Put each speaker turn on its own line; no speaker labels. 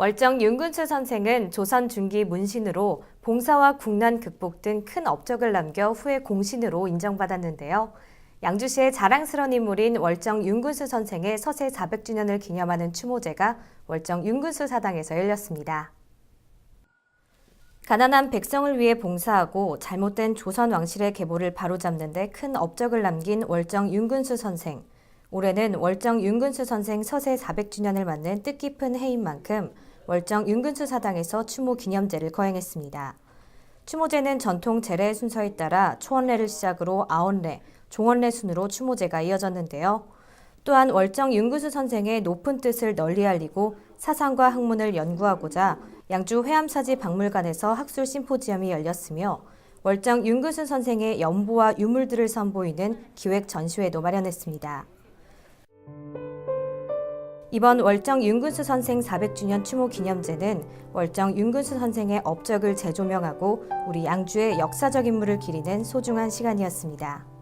월정 윤근수 선생은 조선 중기 문신으로 봉사와 국난 극복 등 큰 업적을 남겨 후에 공신으로 인정받았는데요. 양주시의 자랑스러운 인물인 월정 윤근수 선생의 서세 400주년을 기념하는 추모제가 월정 윤근수 사당에서 열렸습니다. 가난한 백성을 위해 봉사하고 잘못된 조선 왕실의 계보를 바로잡는 데 큰 업적을 남긴 월정 윤근수 선생. 올해는 월정 윤근수 선생 서세 400주년을 맞는 뜻깊은 해인 만큼 월정 윤근수 사당에서 추모 기념제를 거행했습니다. 추모제는 전통 제례 순서에 따라 초원례를 시작으로 아원례, 종원례 순으로 추모제가 이어졌는데요. 또한 월정 윤근수 선생의 높은 뜻을 널리 알리고 사상과 학문을 연구하고자 양주 회암사지 박물관에서 학술 심포지엄이 열렸으며 월정 윤근수 선생의 연보와 유물들을 선보이는 기획 전시회도 마련했습니다. 이번 월정 윤근수 선생 400주년 추모 기념제는 월정 윤근수 선생의 업적을 재조명하고 우리 양주의 역사적 인물을 기리는 소중한 시간이었습니다.